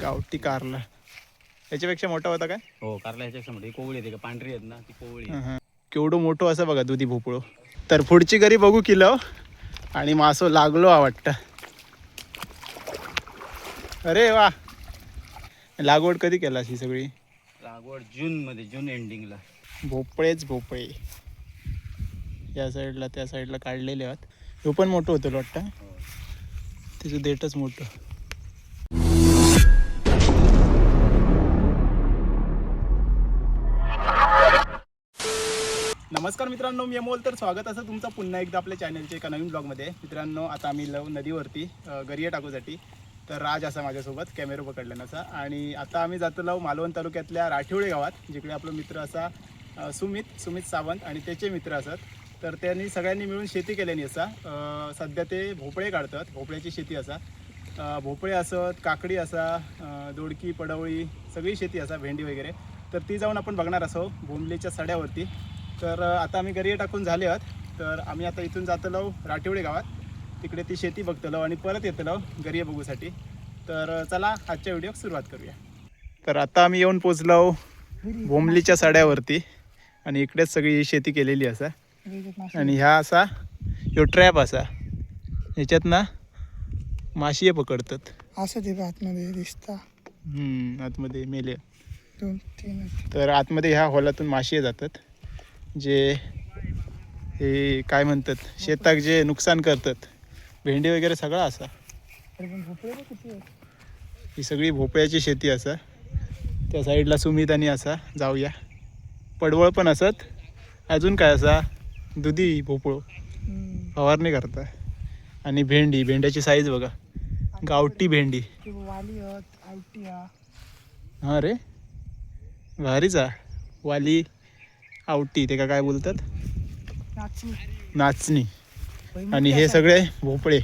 गावठी कारला. याच्यापेक्षा मोठा होता काय? हो कारला ह्याच्यापेक्षा मोठी. कोवळी येते का पांढरी आहेत ना ती कोवळी आहे. हं. केवढं मोठं असं बघा दुधी भोपळो. तर पुढची घरी बघू किलो आणि मासो लागलो हा वाटतं. अरे वा. लागवड कधी केला ही सगळी? लागवड जून मध्ये जून एंडिंगला भोपळेच भोपळे. या साईडला त्या साईडला काढलेले आहेत. ह्यो पण मोठं होतं वाटतं? हो. त्याचं देठच मोठं. नमस्कार मित्रांनो मी अमोल. तर स्वागत असं तुमचं पुन्हा एकदा आपल्या चॅनलच्या एका नवीन ब्लॉगमध्ये मित्रांनो आता आम्ही लव नदीवरती गरिया टाकूसाठी तर राज असा माझ्यासोबत कॅमेरा पकडल्यानाचा आणि आता आम्ही जातो लव मालवण तालुक्यातल्या राठिवळे गावात जिकडे आपला मित्र असा सुमित सुमित सावंत आणि त्याचे मित्र असत. तर त्यांनी सगळ्यांनी मिळून शेती केल्यानी असा. सध्या ते भोपळे काढतात भोपळ्याची शेती असा. भोपळे असत काकडी असा दोडकी पडवळी सगळी शेती असा भेंडी वगैरे. तर ती जाऊन आपण बघणार असो भोंबलेच्या सड्यावरती. तर आता आम्ही गरिया टाकून झाले आहोत. तर आम्ही आता इथून जातलो राठिवडे गावात. तिकडे ती शेती बघतलो आणि परत येतलो गरिया बघूसाठी. तर चला आजच्या व्हिडिओ सुरुवात करूया. तर आता आम्ही येऊन पोचलो भोमलीच्या सड्यावरती आणि इकडेच सगळी शेती केलेली असा. आणि ह्या असा ह्यो ट्रॅप असा. ह्याच्यात ना माशी पकडतात. असं ते आतमध्ये दिसता. आतमध्ये मेले. दोन तीन. आहेत. तर आतमध्ये ह्या हॉलातून माशी जातात. जे हे काय म्हणतात शेताक जे नुकसान करतात भेंडी वगैरे सगळं असा. ही सगळी भोपळ्याची शेती असा. त्या साईडला सुमित आणि असा जाऊया. पडवळ पण असत. अजून काय असा दुधी भोपळो. फवारणी करता. आणि भेंडी भेंड्याची साईज बघा. गावठी भेंडी. हा रे. भारीच वाली आवटी ते का काय बोलतात? नाचणी. आणि हे सगळे भोपळे.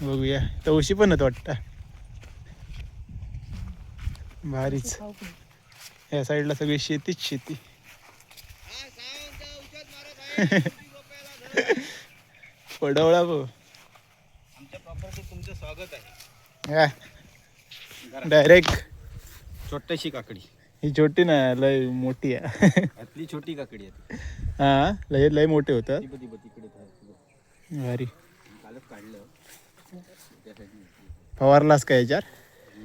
बघूया. तवशी पण वाटतं. भारीच. या साईडला सगळी शेतीच शेती. पडवळा बघ आमच्या प्रॉपर्टीत तुमचं स्वागत आहे. डायरेक्ट छोटीशी काकडी. ही छोटी ना लय मोठी आहे. यातली छोटी काकडी आहे हा लय लय मोठे होतात. ती बघ, ती बघ, तिकडे. भारी. कालच काढलं. फवारलास का याच्यावर?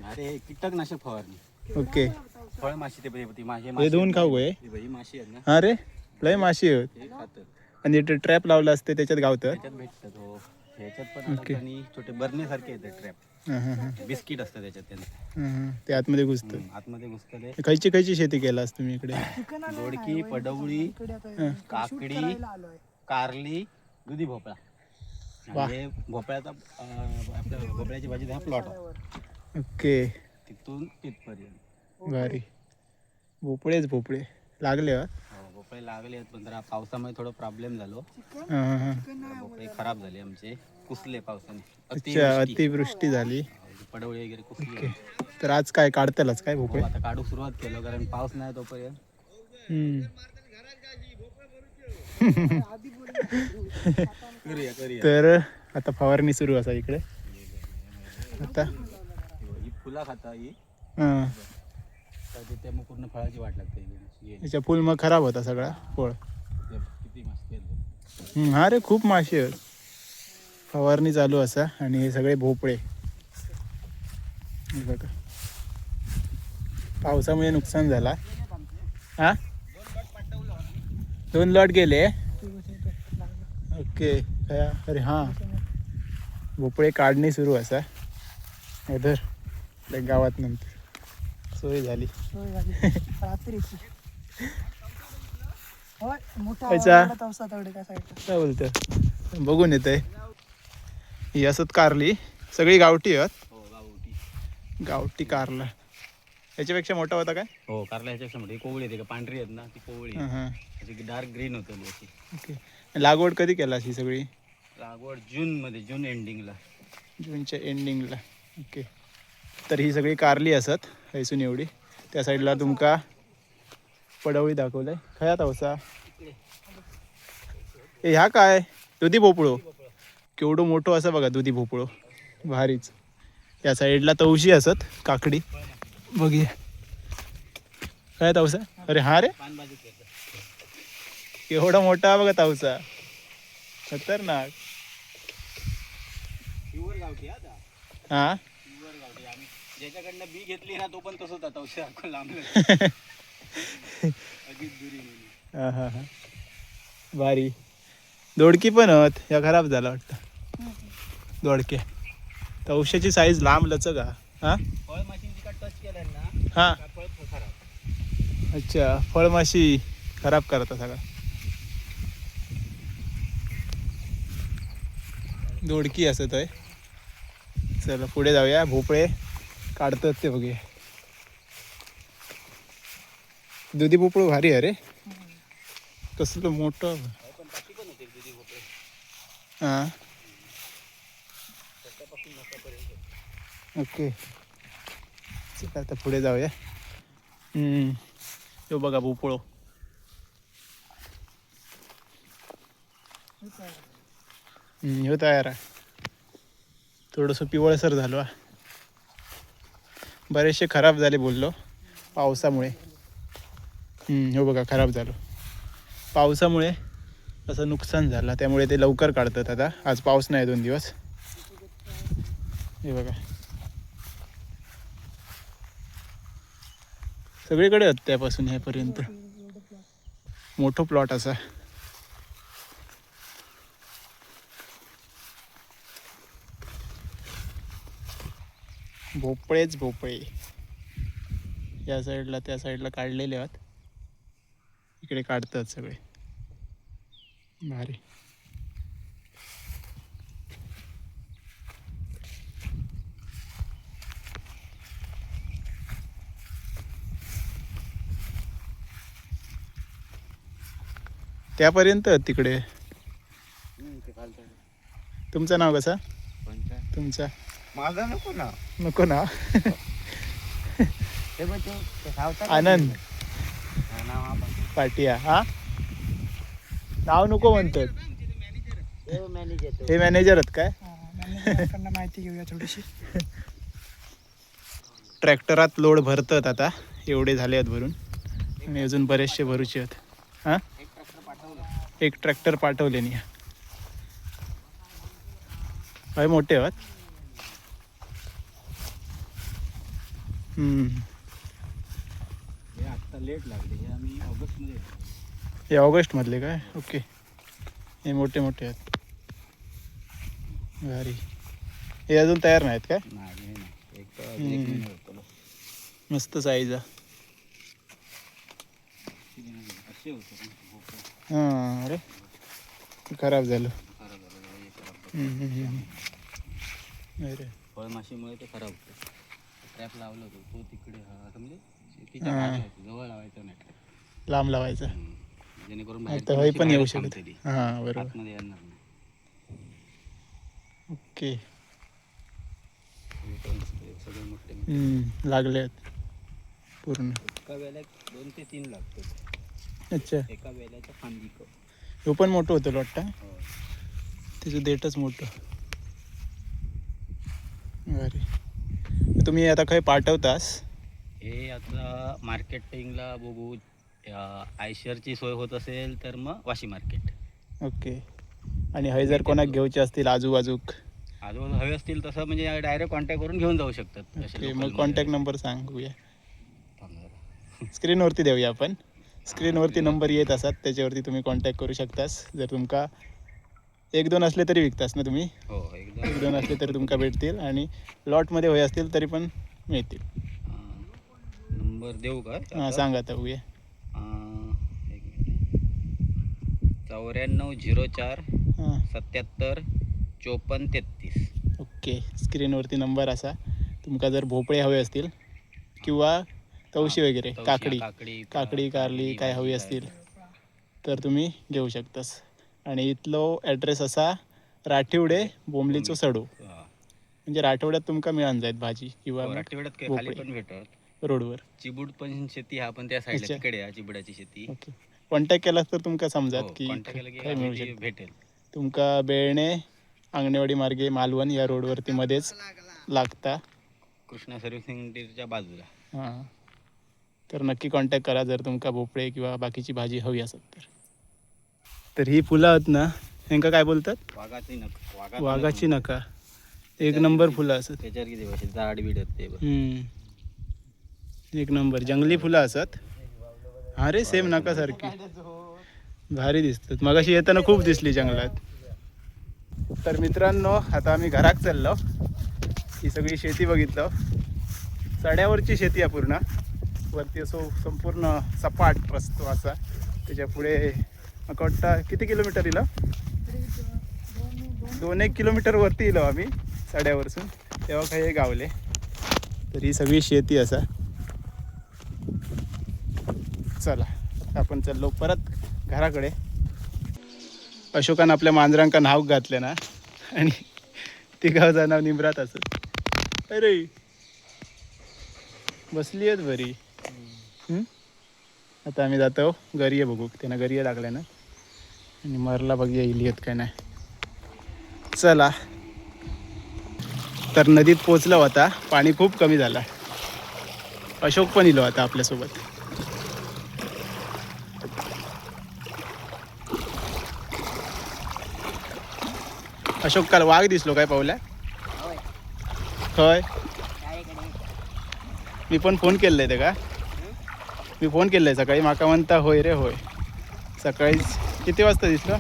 अरे कीटकनाशक फवारणी ओके. फळमाशी ते बघ, ती मा- हे हे माशी दोन खाऊ. आहे. बघ, ही माशी आहेत ना. हा रे लय माशी आहेत. हे आणि ते ट्रॅप लावला असते त्याच्यात त्याच्यात भेटतात हो. ह्याच्यात पण ओके. आणि छोटे येतात ट्रॅप बिस्किट असतं त्याच्यात त्यांचं. हां. ते आतमध्ये घुसतं. हम्म, आतमध्ये घुसतले खयची खयची शेती केलास तुम्ही इकडे. दोडकी, पडवळी, काकडी. कारली दुधी भोपळा. वा. आणि हे भोपळ्याचा अं, आपल्या भोपळ्याची भाजी हा प्लॉट. ओके. तिथून तिथपर्यंत. भारी. भोपळेच भोपळे. लागले हा? हो, भोपळे लागले आहेत पण जरा पावसामुळे थोडं प्रॉब्लेम झालो. हां, हां, हां. भोपळे खराब झाले आमचे. कुसले पावसाने? अच्छा अतिवृष्टी. अतिवृष्टी झाली. पडवळी वगैरे कुसली. तर आज काय काढतालच काय भोपळे? हो, आता काढू सुरुवात केलं कारण पाऊस नाही तोपर्यंत. हम्म. करूया करूया. तर आता फवारणी सुरू असा इकडे. आता. ही फुला खाता ही. हां. तर ते त्या मग पूर्ण फळाची वाट लागते. याच्या फुल मग खराब होता सगळा फळ. ते किती मस्त. हम्म, हा रे खूप मासे आहेत. फवारणी चालू असा आणि हे सगळे भोपळे. बघा. पावसामुळे नुकसान झाला. हा? दोन लॉट गेले. ओके. अरे हां. भोपळे काढणी सुरू असा. आपल्या गावात नंतर. सोय झाली. काय बोलतं बघून येत आहे ही असत कारली. सगळी गावठी आहेत. हो गावठी. गावठी कारला. याच्यापेक्षा मोठा होता काय? हो कारला ह्याच्यापेक्षा मोठी. कोवळी येते का पांढरी आहेत ना ती कोवळी हां त्याची डार्क ग्रीन होतं ओके. लागवड कधी केला ही सगळी? लागवड जून मध्ये जून एंडिंगला जूनच्या एंडिंगला ओके. तर ही सगळी कारली असत हैसून एवढी. त्या साईडला तुमका पडवळी दाखवलंय. खयात हवसा ए ह्या काय? दुधी भोपळो केवढं मोठं असं बघा दुधी भोपळो. भारीच. या साईडला तवशी असत काकडी. बघूया. काय तवसा? अरे हा रे. एवढा मोठा बघा तवसा. खतरनाक. हा ज्याच्याकडनं बी घेतली ना तो पण तसंच आता औषध म्हणून हा हा हा. भारी. दोडकी पण होत. या खराब झाला वाटतं. दोडके. तवशाची साईज लांब लचक हा. हा? हा. अच्छा फळमाशी खराब करता सगळा दोडकी असत आहे. चला पुढे जाऊया. भोपळे काढतात ते बघूया दुधी भोपळं भारी आहे रे. कसलं मोठं. हां. ओके. चला आता पुढे जाऊया. हम्म. यो बघा भोपळो. हो तयार आहे. थोडंसं पिवळसर झालो बरेचसे खराब झाले बोललो पावसामुळे. हो बघा खराब झालो. पावसामुळे असं नुकसान झालं त्यामुळे ते लवकर काढतात आता. आज पाऊस नाही दोन दिवस. हे बघा. सगळीकडे आहेत त्यापासून ह्यापर्यंत. मोठं प्लॉट असा. भोपळेच भोपळे. या साईडला त्या साईडला काढलेले आहेत. इकडे काढतात सगळे. भारी. त्यापर्यंत आहेत तिकडे तुमचं नाव कसं? तुमचं? माझा नको ना नको ना. आनंद पाटिया हा? नाव नको म्हणतात ते. मॅनेजर हे मॅनेजर आहेत काय? माहिती घेऊया थोडीशी. ट्रॅक्टरात लोड भरतात आता. एवढे झाले आहेत भरून. आणि अजून बरेचसे भरूचे आहेत. हां? एक ट्रॅक्टर पाठवलं एक ट्रॅक्टर पाठवले नाही. काय मोठे आहेत. हे आत्ता लेट लागले. हे आम्ही ऑगस्टमध्ये हे ऑगस्टमधले काय? ओके. हे मोठे मोठे आहेत. भारी. हे अजून तयार नाहीत काय? नाही मस्त साईज आहे. हां अरे. खराब झालं. खराब झालं हे खराब हम्म, हम्म, हम्म. अरे. फळमाशीमुळे ते खराब होतं. ट्रॅप लावलं होतं. तो तिकडे हा म्हणजे शेतीच्या हा. होतं, जवळ लावायचं नाही. trap. लांब लावायचा. हम्म. जेणेकरून आता बाहेरची हे माशी पण येऊ बाहेर शकत. हां बरोबर. आतमध्ये येणार नाही. ओके. हे पण सगळे मोठे. हम्म, लागले आहेत. पूर्ण. एका वेळेला दोन ते तीन लागतो अच्छा. एका वेळेच्या फांदी ह्यो पण मोठं होतं वाटतं? हो. त्याचं देठच मोठं. अरे. तुम्ही आता काही पाठवतास? हे आता मार्केटिंगला बघू. आयशरची सोय होत असेल तर मग वाशी मार्केट. ओके. आणि हय जर कोणाक घ्यायचे असतील आजूबाजूक? आजूबाजू हवे असतील तसं म्हणजे डायरेक्ट कॉन्टॅक्ट करून घेऊन जाऊ शकतात. मग. कॉन्टॅक्ट नंबर सांगूया. स्क्रीनवरती देऊया आपण. स्क्रीनवरती नंबर येत असतात त्याच्यावरती तुम्ही कॉन्टॅक्ट करू शकतास. जर तुमका एक दोन असले तरी विकतास ना तुम्ही? हो एक दोन. असले तरी तुमका भेटतील आणि लॉटमध्ये होय असतील तरी पण मिळतील. नंबर देऊ का? हां? सांगा आता बघूया मिनिट. चौऱ्याण्णव झिरो चार हां. सत्याहत्तर चोपन्न तेहतीस. ओके स्क्रीनवरती नंबर असा. तुमका जर भोपळे हवे असतील किंवा तवशी वगैरे तवशी, काकडी. काकडी काकडी कारली काय हवी असतील तर तुम्ही घेऊ शकतास. आणि इथलो ॲड्रेस असा राठिवडे बोंबलीचो सडू. हा. म्हणजे राठवड्यात तुमका मिळून जायत भाजी किंवा हो, मग राठीवड्यात काय खाली भोपळे. पण भेटत. रोडवर. चिबूड पण शेती हा पण त्या साईडला अच्छा. तिकडे आहे चिबुडाची शेती. ओके. कॉन्टॅक्ट केलास तर तुमका समजात हो, की contact केलं की काय मिळू शकतं. भेटेल. तुमका बेळणे अंगणेवाडी मार्गे मालवण या रोडवरती मध्येच लागता. कृष्णा सर्व्हिसिंग सेंटरच्या बाजूला. हां. तर नक्की कॉन्टॅक्ट करा जर तुमका भोपळे किंवा बाकीची भाजी हवी असेल तर. तर ही फुलं आहेत ना ह्यांका काय बोलतात? वाघाची नक वाघा वाघाची नका एक नंबर फुलं असत. त्याच्यावर किती बीड ते. हम्म. एक नंबर जंगली फुलं असत. अरे सेम नका सारखी भारी दिसतात. मगाशी येताना खूप दिसली जंगलात. तर मित्रांनो आता आम्ही घरात चाललो. ही सगळी शेती बघितलं. सड्यावरची शेती आहे पूर्ण. वरती असो संपूर्ण सपाट रस्तो असा. त्याच्या पुढे म्हाका वाटतं किती किलोमीटर इलो? दोन एक किलोमीटर वरती इलो आम्ही सड्यावरसून. तेव्हा काही हे गावले. तर ही सगळी शेती असा. चला आपण चाललो परत घराकडे. अशोकानं आपल्या मांजरांका नाव घातले ना. आणि तिघावचं नाव निमरात असत. अरे! बसली आहेत बरी. हम्म? आता आम्ही जातो. घरी बघू. त्यांना घरी लागल्या ना आणि मरला बघूया येईल येत काय नाही. चला. तर नदीत पोचलो आता. पाणी खूप कमी झालं. अशोक पण इलो आता आपल्यासोबत. अशोक काल वाघ दिसलो काय पाहुल्या खय मी पण फोन केलेला आहे का मी फोन केलाय सकाळी. माका म्हणता होय रे होय. सकाळीच किती वाजता दिसलो?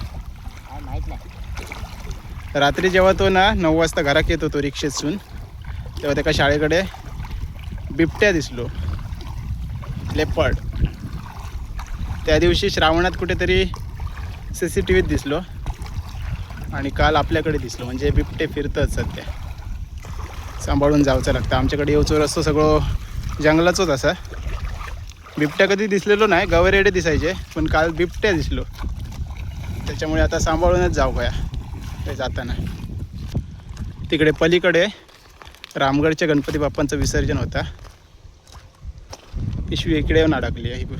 रात्री जेव्हा तो ना नऊ वाजता घरात येत होतो रिक्षेतून तेव्हा त्याका शाळेकडे बिबट्या दिसलो. लेपर्ड. त्या दिवशी श्रावणात कुठेतरी सी सी टी व्हीत दिसलो आणि काल आपल्याकडे दिसलो. म्हणजे बिबटे फिरतात सध्या. सांभाळून जावचं लागतं. आमच्याकडे येऊचो रस्तो सगळं जंगलाचोच असा. बिबट्या कधी दिसलेलो नाही गवरेडे दिसायचे पण काल बिबट्या दिसलो. त्याच्यामुळे आता सांभाळूनच जाऊ गया ते जाताना तिकडे पलीकडे रामगडच्या गणपती बाप्पांचं विसर्जन होता. पिशवी इकडे येऊन अडकली आहे. ही.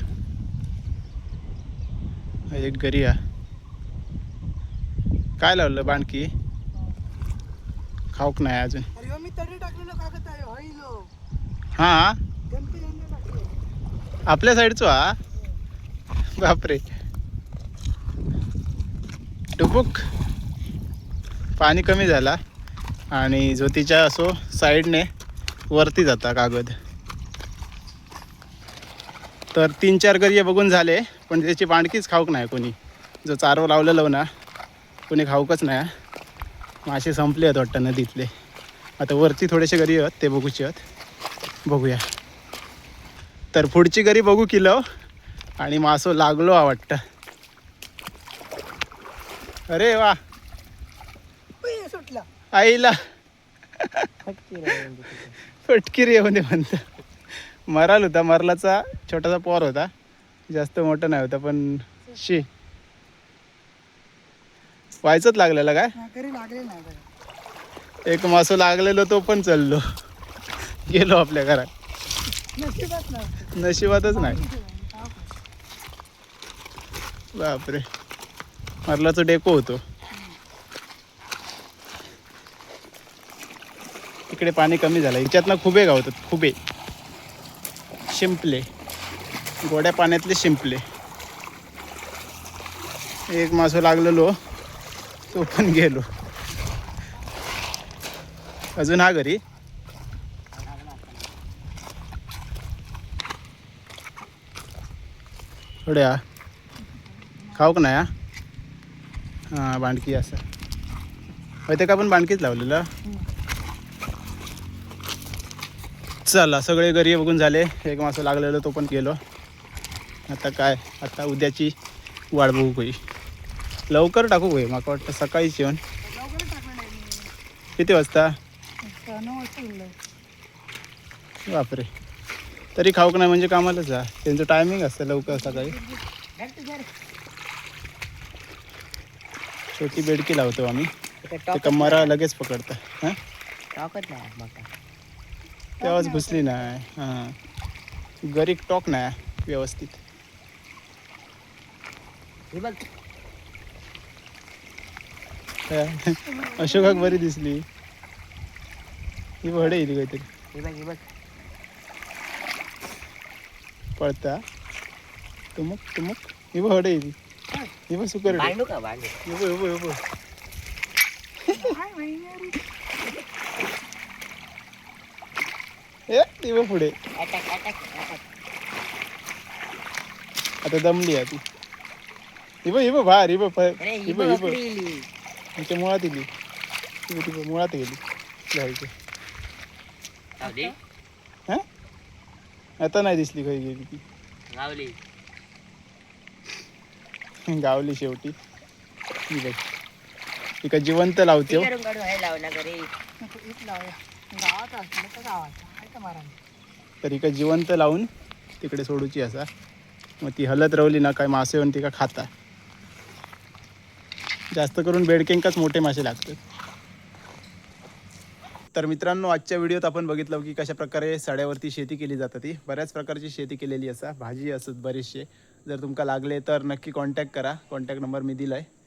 हा एक घरी आहे काय लावलं बाणकी? खाऊक नाही अजून. अरे हो, मी तरी टाकलेलो कागद आहे हईलो हां गणपती यांना टाकले आपल्या साईडचो हा. बापरे. टुबुक. पाणी कमी झाला. आणि ज्योतीच्या असो साईडने वरती जाता कागद. तर तीन चार गरिये बघून झाले पण त्याची बाणकीच खाऊक नाही कोणी. जो चारो लावलेलो ना कोणी खाऊकच नाही मासे संपले आहेत वाटतं नदीतले. आता वरती थोडेसे गरी आहेत ते बघूचे आहेत. बघूया. तर पुढची गरी बघू किलो. आणि मासो लागलो हा वाटतं. अरे वा. सुटला आईला फटकिरी येऊन म्हणतं. मराल होता मरलाचा छोटासा पोर होता. जास्त मोठा नाही होता पण शी. व्हायचंच लागलेला काय. एक मासो लागलेलो तो पण चाललो. गेलो आपल्या घरात. नशिबात नाही नशिबातच नाही. बापरे. मरलाचा डेको होतो. इकडे पाणी कमी झालं हिच्यातनं खुबे गावतात खुबे. शिंपले. गोड्या पाण्यातले शिंपले. एक मासो लागलेलो तो पण गेलो. अजून हा घरी? थोडे हा खाऊक नाही हा? हां बांडकी असं. होय ते का पण बांडकीच लावलेलं? चला सगळे घरी बघून झाले. एक मासं लागलेलं तो पण गेलो आता काय? आता उद्याची वाट बघू होई लवकर टाकू होई माका वाटतं सकाळीच येऊन. किती वाजता. बापरे. तरी खाऊक नाही म्हणजे कामालाच जा. त्यांचं टायमिंग असतं लवकर सकाळी. छोटी बेडकी लावतो आम्ही. ते कमरा लगेच पकडतं. हां? तेव्हाच घुसली नाही. हां. गरीक टॉक नाही व्यवस्थित. अशोकाक बरी दिसली. ही भडे येते काहीतरी. हे बघ हे बघ पळता तुमक तुमक ही भडे येते ही बघ सुकर बांधू का बांधू हे बघ हे बघ हे बघ काय माहिती ए ती बघ पुढे अटॅक अटॅक अटॅक आता दमली आता नाही दिसली काही गेली ती. गावली. गावली शेवटी. ही बघ. तिका जिवंत लावते हो. करून हे गावात असलं तर गावात आहे का मारा तर हिका जिवंत लावून तिकडे सोडूची असा. मग ती हलत रावली ना काय मासे येऊन तिका खाता. जास्त करून बेडकेंकाच मोठे मासे लागतात. तर मित्रांनो आजच्या व्हिडिओत आपण बघितलं की कशा प्रकारे सड्यावरती शेती केली जाते ती. बऱ्याच प्रकारची शेती केलेली असा. भाजी असत बरेचसे जर तुमका लागले तर नक्की कॉन्टॅक्ट करा. कॉन्टॅक्ट नंबर मी दिला आहे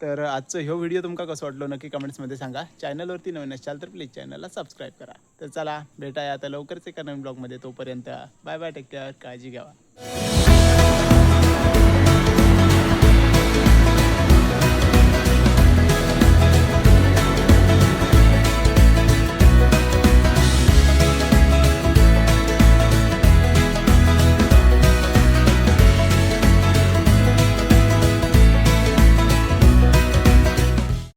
तर आजचं ह्यो व्हिडिओ तुमका कसं वाटलो नक्की कमेंट्समध्ये सांगा. चॅनलवरती नवीन असाल तर प्लीज चॅनलला सबस्क्राईब करा. तर चला भेटाया आता लवकरच एका नवीन ब्लॉगमध्ये तोपर्यंत बाय बाय टेक केअर काळजी घ्यावा.